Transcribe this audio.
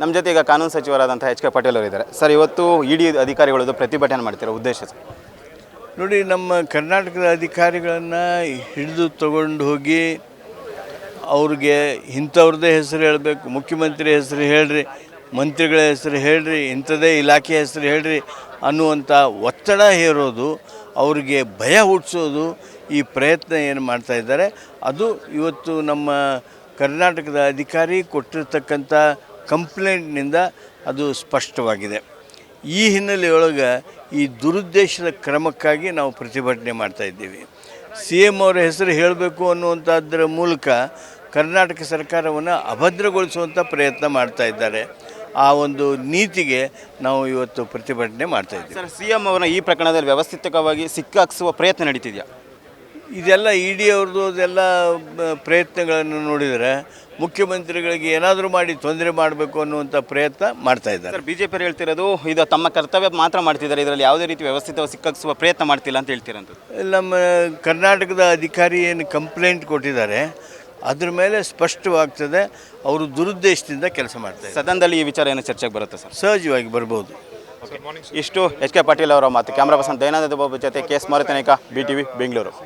ನಮ್ಮ ಜೊತೆ ಈಗ ಕಾನೂನು ಸಚಿವರಾದಂಥ ಎಚ್ ಕೆ ಪಟೇಲ್ ಅವರು ಇದ್ದಾರೆ ಸರ್, ಇವತ್ತು ಇಡಿ ಅಧಿಕಾರಿಗಳದ್ದು ಪ್ರತಿಭಟನೆ ಮಾಡ್ತಿರೋ ಉದ್ದೇಶ ನೋಡಿ, ನಮ್ಮ ಕರ್ನಾಟಕದ ಅಧಿಕಾರಿಗಳನ್ನು ಹಿಡಿದು ತಗೊಂಡು ಹೋಗಿ ಅವ್ರಿಗೆ ಇಂಥವ್ರದ್ದೇ ಹೆಸರು ಹೇಳಬೇಕು, ಮುಖ್ಯಮಂತ್ರಿ ಹೆಸರು ಹೇಳ್ರಿ, ಮಂತ್ರಿಗಳ ಹೆಸರು ಹೇಳ್ರಿ, ಇಂಥದ್ದೇ ಇಲಾಖೆ ಹೆಸರು ಹೇಳ್ರಿ ಅನ್ನುವಂಥ ಒತ್ತಡ ಹೇರೋದು, ಅವ್ರಿಗೆ ಭಯ ಹುಟ್ಟಿಸೋದು ಈ ಪ್ರಯತ್ನ ಏನು ಮಾಡ್ತಾ ಇದ್ದಾರೆ. ಅದು ಇವತ್ತು ನಮ್ಮ ಕರ್ನಾಟಕದ ಅಧಿಕಾರಿ ಕೊಟ್ಟಿರ್ತಕ್ಕಂಥ ಕಂಪ್ಲೇಂಟ್ನಿಂದ ಅದು ಸ್ಪಷ್ಟವಾಗಿದೆ. ಈ ಹಿನ್ನೆಲೆಯೊಳಗೆ ಈ ದುರುದ್ದೇಶದ ಕ್ರಮಕ್ಕಾಗಿ ನಾವು ಪ್ರತಿಭಟನೆ ಮಾಡ್ತಾ ಇದ್ದೀವಿ. ಸಿ ಎಂ ಅವರ ಹೆಸರು ಹೇಳಬೇಕು ಅನ್ನುವಂಥದ್ರ ಮೂಲಕ ಕರ್ನಾಟಕ ಸರ್ಕಾರವನ್ನು ಅಭದ್ರಗೊಳಿಸುವಂಥ ಪ್ರಯತ್ನ ಮಾಡ್ತಾ ಇದ್ದಾರೆ. ಆ ಒಂದು ನೀತಿಗೆ ನಾವು ಇವತ್ತು ಪ್ರತಿಭಟನೆ ಮಾಡ್ತಾ ಇದ್ದೀವಿ. ಸಿ ಎಂ ಅವರ ಈ ಪ್ರಕರಣದಲ್ಲಿ ವ್ಯವಸ್ಥಿತವಾಗಿ ಸಿಕ್ಕಾಕ್ಸುವ ಪ್ರಯತ್ನ ನಡೀತಿದೆಯಾ? ಇದೆಲ್ಲ ಇ ಡಿ ಅವ್ರದ್ದು ಅದೆಲ್ಲ ಪ್ರಯತ್ನಗಳನ್ನು ನೋಡಿದರೆ ಮುಖ್ಯಮಂತ್ರಿಗಳಿಗೆ ಏನಾದರೂ ಮಾಡಿ ತೊಂದರೆ ಮಾಡಬೇಕು ಅನ್ನುವಂಥ ಪ್ರಯತ್ನ ಮಾಡ್ತಾ ಇದ್ದಾರೆ. ಸರ್ ಬಿಜೆಪಿ ಹೇಳ್ತಿರೋದು ಇದು ತಮ್ಮ ಕರ್ತವ್ಯ ಮಾತ್ರ ಮಾಡ್ತಿದ್ದಾರೆ ಇದರಲ್ಲಿ ಯಾವುದೇ ರೀತಿ ವ್ಯವಸ್ಥಿತವಾಗಿ ಸಿಕ್ಕಿಸುವ ಪ್ರಯತ್ನ ಮಾಡ್ತಿಲ್ಲ ಅಂತ ಹೇಳ್ತೀರಂತ. ನಮ್ಮ ಕರ್ನಾಟಕದ ಅಧಿಕಾರಿ ಏನು ಕಂಪ್ಲೇಂಟ್ ಕೊಟ್ಟಿದ್ದಾರೆ ಅದ್ರ ಮೇಲೆ ಸ್ಪಷ್ಟವಾಗ್ತದೆ ಅವರು ದುರುದ್ದೇಶದಿಂದ ಕೆಲಸ ಮಾಡ್ತಾರೆ ಸದನದಲ್ಲಿ ಈ ವಿಚಾರ ಏನು ಚರ್ಚೆಗೆ ಬರುತ್ತೆ ಸರ್? ಸಹಜವಾಗಿ ಬರ್ಬೋದು. ಇಷ್ಟು ಎಚ್ ಕೆ ಪಾಟೀಲ್ ಅವರ ಮಾತು. ಕ್ಯಾಮ್ರಾ ಪರ್ಸನ್ ದಯಾನಂದ ಬಾಬು ಜೊತೆ ಕೆ ಎಸ್ ಮಾರುತನೇಕ ಬಿ ಟಿ ವಿ ಬೆಂಗಳೂರು.